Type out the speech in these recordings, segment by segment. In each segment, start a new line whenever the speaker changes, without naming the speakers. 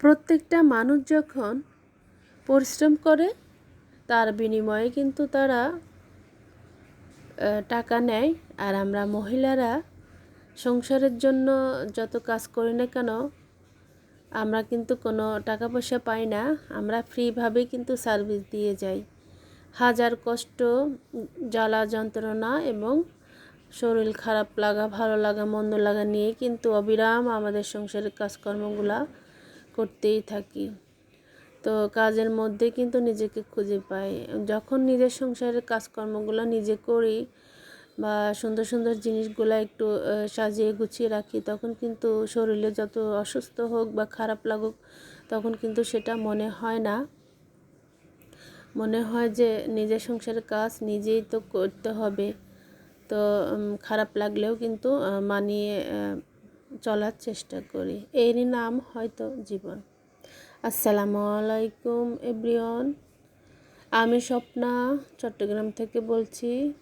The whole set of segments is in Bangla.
প্রত্যেকটা মানুষ যখন পরিশ্রম করে, তার বিনিময়ে কিন্তু তারা টাকা নেয়। আর আমরা মহিলারা সংসারের জন্য যত কাজ করি না কেন, আমরা কিন্তু কোনো টাকা পয়সা পাই না। আমরা ফ্রিভাবেই কিন্তু সার্ভিস দিয়ে যাই। হাজার কষ্ট, জ্বালা যন্ত্রণা এবং শরীর খারাপ লাগা, ভালো লাগা, মন্দ লাগা নিয়ে কিন্তু অবিরাম আমাদের সংসারের কাজকর্মগুলা করতেই থাকি। তো কাজের মধ্যে কিন্তু নিজেকে খুঁজে পাই। যখন নিজের সংসারের কাজকর্মগুলো নিজে করি বা সুন্দর সুন্দর জিনিসগুলো একটু সাজিয়ে গুছিয়ে রাখি, তখন কিন্তু শরীরে যত অসুস্থ হোক বা খারাপ লাগুক, তখন কিন্তু সেটা মনে হয় না। মনে হয় যে নিজের সংসারের কাজ নিজেই তো করতে হবে। তো খারাপ লাগলেও কিন্তু মানিয়ে চলার চেষ্টা করি। এরই নাম হয়তো জীবন। আসসালামু আলাইকুম, এভরিওয়ান। আমি স্বপ্না চট্টগ্রাম থেকে বলছি।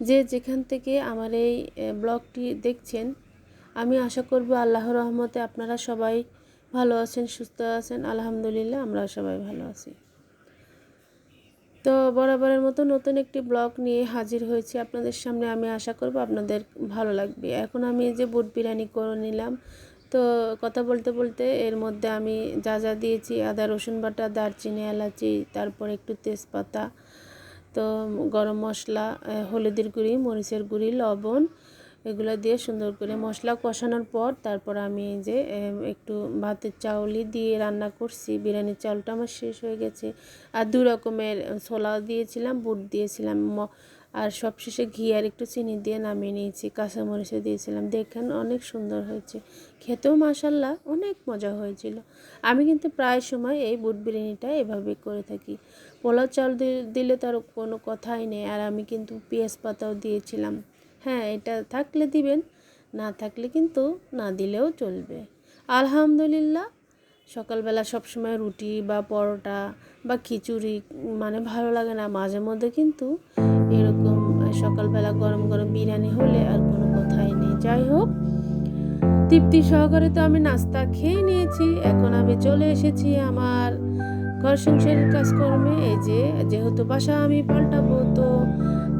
যে যেখান থেকে আমার এই ব্লগটি দেখছেন, আমি আশা করব আল্লাহর রহমতে আপনারা সবাই ভালো আছেন, সুস্থ আছেন। আলহামদুলিল্লাহ আমরা সবাই ভালো আছি। তো বরাবরের মতো নতুন একটি ব্লগ নিয়ে হাজির হয়েছি আপনাদের সামনে। আমি আশা করব আপনাদের ভালো লাগবে। এখন আমি যে বুট বিরিয়ানি করে নিলাম, তো কথা বলতে বলতে এর মধ্যে আমি যা যা দিয়েছি, আদা, রসুন বাটা, দারচিনি, এলাচি, তারপর একটু তেজপাতা, তো গরম মশলা হলুদের গুঁড়ি, মরিচের গুঁড়ি, লবণ এগুলো দিয়ে সুন্দর করে মশলা কষানোর পর তারপর আমি যে একটু ভাতের চাউলই দিয়ে রান্না করছি। বিরিয়ানির চাউলটা আমার শেষ হয়ে গেছে। আর দু রকমের ছোলাও দিয়েছিলাম, বুট দিয়েছিলাম আর সবশেষে ঘি আর একটু চিনি দিয়ে নামিয়ে নিয়েছি। কাঁচামরিচও দিয়েছিলাম। দেখেন অনেক সুন্দর হয়েছে। খেতেও মাসাল্লাহ অনেক মজা হয়েছিল। আমি কিন্তু প্রায় সময় এই বুট বিরিয়ানিটা এভাবে করে থাকি। পোলাও চাল দিলে তার কোনো কথাই নেই। আর আমি কিন্তু পেঁয়াজ পাতাও দিয়েছিলাম। হ্যাঁ এটা থাকলে দিবেন, না থাকলে কিন্তু না দিলেও চলবে। আলহামদুলিল্লাহ, সকালবেলা সবসময় রুটি বা পরোটা বা খিচুড়ি মানে ভালো লাগে না। মাঝে মধ্যে কিন্তু এরকম সকালবেলা গরম গরম বিরিয়ানি হলে আর কোনো কথাই নেই। যাই হোক, তৃপ্তি সহকারে তো আমি নাস্তা খেয়ে নিয়েছি। এখন আমি চলে এসেছি আমার ঘর সংসারের কাজকর্মে। এই যে, যেহেতু বাসা আমি পাল্টাবো, তো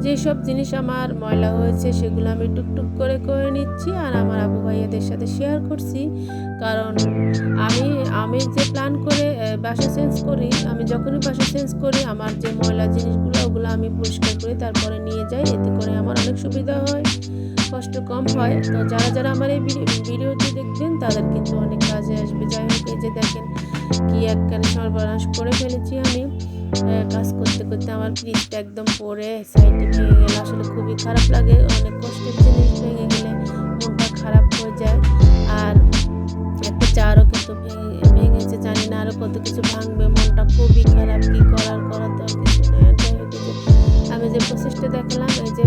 যেসব জিনিস আমার ময়লা হয়েছে সেগুলো আমি টুকটুক করে করে নিচ্ছি আর আমার আবু ভাইয়াদের সাথে শেয়ার করছি। কারণ আমি আমি যে প্ল্যান করে বাসা চেঞ্জ করি, আমি যখনই বাসা চেঞ্জ করি, আমার যে ময়লা জিনিসগুলো, ওগুলো আমি পরিষ্কার করে তারপরে নিয়ে যাই। এতে করে আমার অনেক সুবিধা হয়, কষ্ট কম হয়। তো যারা যারা আমার এই ভিডিওটি দেখবেন, তাদের কিন্তু অনেক কাজে আসবে। যাই হোক, এই যে দেখেন কি একখানে সর্বনাশ করে ফেলেছি আমি। করতে আমার ফ্রিজটা একদম পড়ে, সাইডে ভেঙে গেল। আসলে খুবই খারাপ লাগে, অনেক কষ্টের জিনিস ভেঙে গেলে মনটা খারাপ হয়ে যায়। আর একটা চারও কিন্তু ভেঙে, ভেঙেছে, জানি না আরও কত কিছু ভাঙবে। মনটা খুবই খারাপ, কী করার করার তো কিছু আমি যে প্রসেসটা দেখালাম, এই যে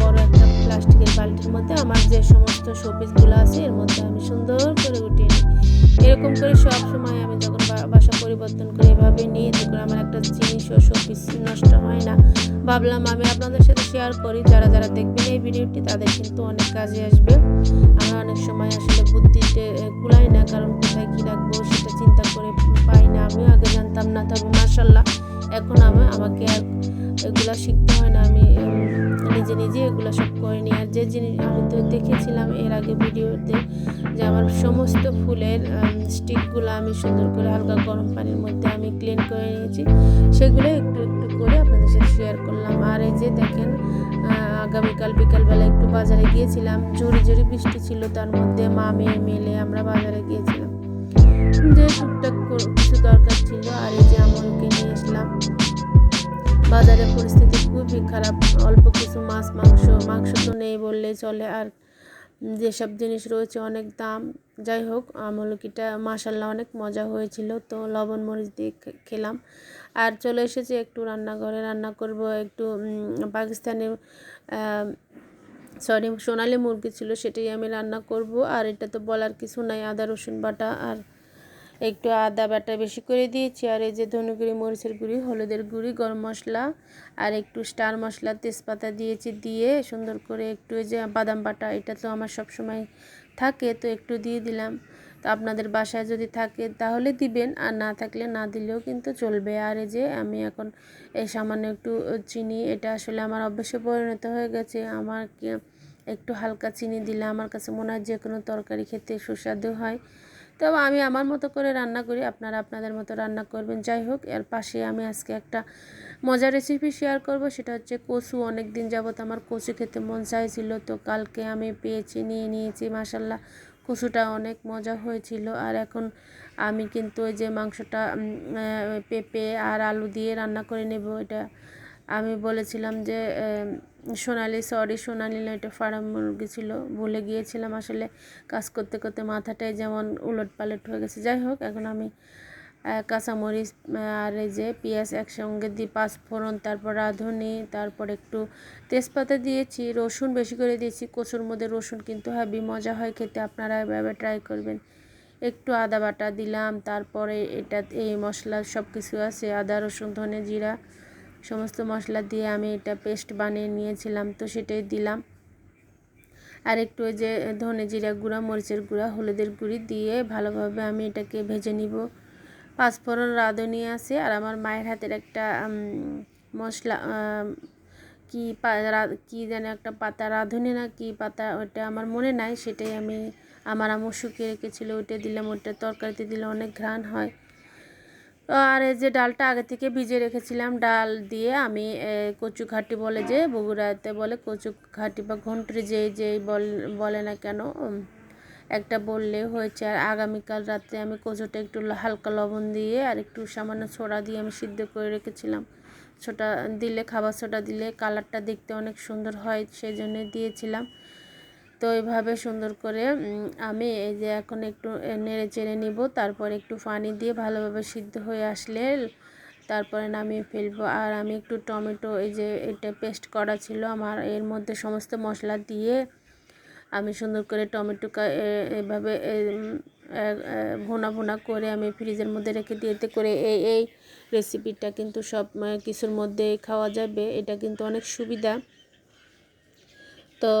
বড় একটা প্লাস্টিকের বালতির মধ্যে আমার যে সমস্ত শোপিসগুলো আছে, এর মধ্যে আমি সুন্দর করে উঠিয়ে নিই। এরকম করে সব সময় আমি যখন পরিবর্তন করে এভাবে নিয়ে এতে করে আমার একটা জিনিস জিনিসও শোপিস নষ্ট হয় না। ভাবলাম আমি আপনাদের সাথে শেয়ার করি। যারা যারা দেখবেন এই ভিডিওটি, তাদের কিন্তু অনেক কাজে আসবে। আমরা অনেক সময় আসলে বুদ্ধিতে কুলাই না, কারণ কোথায় কী রাখব সেটা চিন্তা করে পাই না। আমিও আগে জানতাম না, তবে মার্শাল্লাহ এখন আমি, আমাকে আর এগুলো শিখতে হয় না, আমি নিজে নিজে এগুলো সব করে নিই। আর যে জিনিস, আমি তো দেখেছিলাম এর আগে ভিডিওতে যে আমার সমস্ত ফুলের স্টিকগুলো আমি সুন্দর করে হালকা গরম পানির মধ্যে আমি ক্লিন করে নিয়েছি। সেগুলো একটু একটু করে আপনাদের সাথে শেয়ার করলাম। আর এই যে দেখেন আগামীকাল বিকালবেলা একটু বাজারে গিয়েছিলাম। জোরে জোরে বৃষ্টি ছিল, তার মধ্যে মা মেয়ে মিলে আমরা বাজারে গিয়েছিলাম। যে টুকটাক কিছু দরকার ছিল, আর এই যে আমলকে নিয়ে বাজারের পরিস্থিতি খুবই খারাপ। অল্প কিছু মাছ মাংস মাংস তো নেই বললেই চলে। আর যেসব জিনিস রয়েছে অনেক দাম। যাই হোক আমলকিটা মাসাল্লাহ অনেক মজা হয়েছিল। তো লবণ মরিচ দিয়ে খেলাম। আর চলে এসেছি একটু রান্নাঘরে। রান্না করব একটু উম, পাকিস্তানি সরি সোনালি মুরগি ছিল সেটাই আমি রান্না করব। আর এটা তো বলার কিছু নাই আদা রসুন বাটা। আর একটু আদা বাটা বেশি করে দিয়েছি, আর এই যে ধনুগুড়ি মরিচের গুঁড়ি, হলুদের গুঁড়ি, গরম মশলা, আর একটু স্টার মশলা, তেজপাতা দিয়েছি দিয়ে সুন্দর করে একটু এই যে বাদাম বাটা, এটা তো আমার সব সময় থাকে, তো একটু দিয়ে দিলাম। তো আপনাদের বাসায় যদি থাকে তাহলে দিবেন, আর না থাকলে না দিলেও কিন্তু চলবে। আর এই যে আমি এখন এই সামান্য একটু চিনি, এটা আসলে আমার অভ্যাসে পরিণত হয়ে গেছে। আমার একটু হালকা চিনি দিলে আমার কাছে মনে হয় যে কোনো তরকারি খেতে সুস্বাদু হয়। তো আমি আমার মতো করে রান্না করি, আপনারা আপনাদের মতো রান্না করবেন। যাই হোক, এর পাশে আমি আজকে একটা মজার রেসিপি শেয়ার করব, সেটা হচ্ছে কচু। অনেক দিন যাবত আমার কচু খেতে মন চাইছিল, তো কালকে আমি পেয়েছি নিয়ে নিয়েছি মাসাল্লাহ কচুটা অনেক মজা হয়েছিল, আর এখন আমি কিন্তু ওই যে মাংসটা পেঁপে আর আলু দিয়ে রান্না করে নেব। এটা আমি বলেছিলাম যে সোনালি সরি সোনালি না, এটা ফার্ম মুরগি ছিল, ভুলে গিয়েছিলাম আসলে কাজ করতে করতে মাথাটাই যেমন উলট পালট হয়ে গেছে। যাই হোক, এখন আমি কাঁচামরিচ আর এই যে পেঁয়াজ একসঙ্গে দিয়ে পাঁচ ফোড়ন, তারপর রাঁধুনি, তারপর একটু তেজপাতা দিয়েছি, রসুন বেশি করে দিয়েছি, কচুর মধ্যে রসুন কিন্তু হেবি মজা হয় খেতে, আপনারা এভাবে ট্রাই করবেন। একটু আদা বাটা দিলাম, তারপরে এটা এই মশলা সব কিছু আছে, আদা, রসুন, ধনে জিরা সমস্ত মশলা দিয়ে আমি এটা পেস্ট বানিয়ে নিয়েছিলাম, তো সেটাই দিলাম। আর একটু ওই যে ধনে জিরা গুঁড়া, মরিচের গুঁড়া, হলুদের গুঁড়ি দিয়ে ভালোভাবে আমি এটাকে ভেজে নিব। পাঁচফোড়ন রাঁধুনি আছে আর আমার মায়ের হাতের একটা মশলা কি কি যেন একটা পাতা, রাঁধুনি না কি পাতা, ওটা আমার মনে নাই, সেটাই আমি, আমার আম্মু শুকিয়ে রেখেছিল, ওইটা দিলাম, ওইটা তরকারিতে দিলে অনেক ঘ্রাণ হয়। আর এই যে ডালটা আগে থেকে ভিজে রেখেছিলাম, ডাল দিয়ে আমি কচু ঘাটি বলে যে, বগুড়াতে বলে কচু ঘাটি বা ঘন্টরি যেই যেই বল না কেন একটা বললে হয়েছে। আর আগামীকাল রাত্রে আমি কচুটা একটু হালকা লবণ দিয়ে আর একটু সামান্য সোডা দিয়ে আমি সিদ্ধ করে রেখেছিলাম। ছোটা দিলে, খাবার সোডা দিলে কালারটা দেখতে অনেক সুন্দর হয়, সেই জন্য দিয়েছিলাম। তো এইভাবে সুন্দর করে আমি এই যে এখন একটু নেড়ে চেড়ে নিব, তারপর একটু পানি দিয়ে ভালোভাবে সিদ্ধ হয়ে আসলে তারপরে নামিয়ে ফেলব। আর আমি একটু টমেটো, এই যে এটা পেস্ট করা ছিল আমার, এর মধ্যে সমস্ত মশলা দিয়ে আমি সুন্দর করে টমেটো এভাবে ভুনা ভুনা করে আমি ফ্রিজের মধ্যে রেখে দিয়ে এতে করে এই এই রেসিপিটা কিন্তু সব কিছুর মধ্যে খাওয়া যাবে। এটা কিন্তু অনেক সুবিধা। তো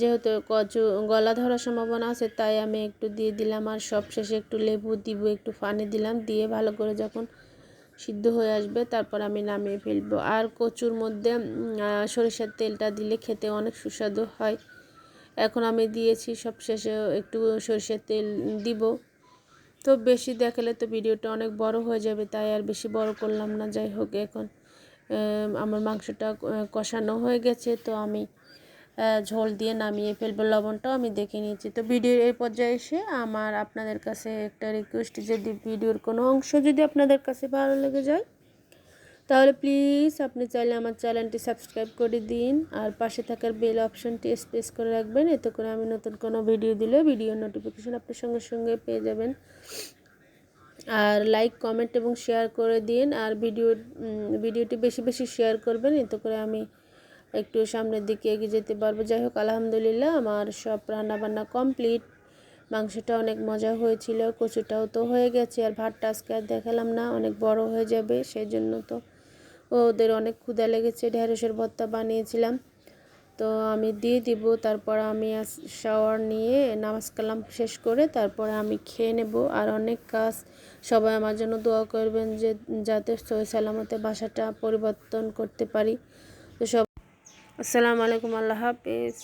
যেহেতু কচু, গলা ধরার সম্ভাবনা আছে, তাই আমি একটু দিয়ে দিলাম আর সব শেষে একটু লেবু দিব, একটু পানি দিলাম, দিয়ে ভালো করে যখন সিদ্ধ হয়ে আসবে, তারপর আমি নামিয়ে ফেলব। আর কচুর মধ্যে সরিষার তেলটা দিলে খেতে অনেক সুস্বাদু হয়। এখন আমি দিয়েছি সব শেষে একটু সরিষার তেল দিব। তো বেশি দেখালে তো ভিডিওটা অনেক বড় হয়ে যাবে, তাই আর বেশি বড় করলাম না। যাই হোক, এখন আমার মাংসটা কষানো হয়ে গেছে, তো আমি ঝোল দিয়ে নামিয়ে ফেলব লবণটাও আমি দেখে নিয়েছি। তো ভিডিওর এই পর্যায়ে এসে আমার আপনাদের কাছে একটা রিকোয়েস্ট যদি ভিডিওর কোনো অংশ যদি আপনাদের কাছে ভালো লেগে যায়, তাহলে প্লিজ আপনি চাইলে আমার চ্যানেলটি সাবস্ক্রাইব করে দিন আর পাশে থাকার বেল অপশনটি স্পেস করে রাখবেন। এতে করে আমি নতুন কোনো ভিডিও দিলে ভিডিও নোটিফিকেশন আপনার সঙ্গে সঙ্গে পেয়ে যাবেন। আর লাইক কমেন্ট এবং শেয়ার করে দিন। আর ভিডিও ভিডিওটি বেশি বেশি শেয়ার করবেন। এতে করে আমি একটু সামনের দিকে এগিয়ে যেতে পারব। যাই হোক, আলহামদুলিল্লাহ আমার সব রান্নাবান্না কমপ্লিট মাংসটা অনেক মজা হয়েছিল, কচুটাও তো হয়ে গেছে, আর ভাতটা আজকে আর দেখালাম না, অনেক বড় হয়ে যাবে সেই জন্য তো ওদের অনেক ক্ষুধা লেগেছে, ঢেঁড়সের ভর্তা বানিয়েছিলাম। তো আমি দিয়ে দিব, তারপর আমি শাওয়ার নিয়ে নামাজ কালাম শেষ করে তারপরে আমি খেয়ে নেব। আর অনেক কাজ, সবাই আমার জন্য দোয়া করবেন যে, যাতে সহি সালামতে বাসাটা পরিবর্তন করতে পারি। তো সব আসসালামু আলাইকুম আল্লাহ হাফেজ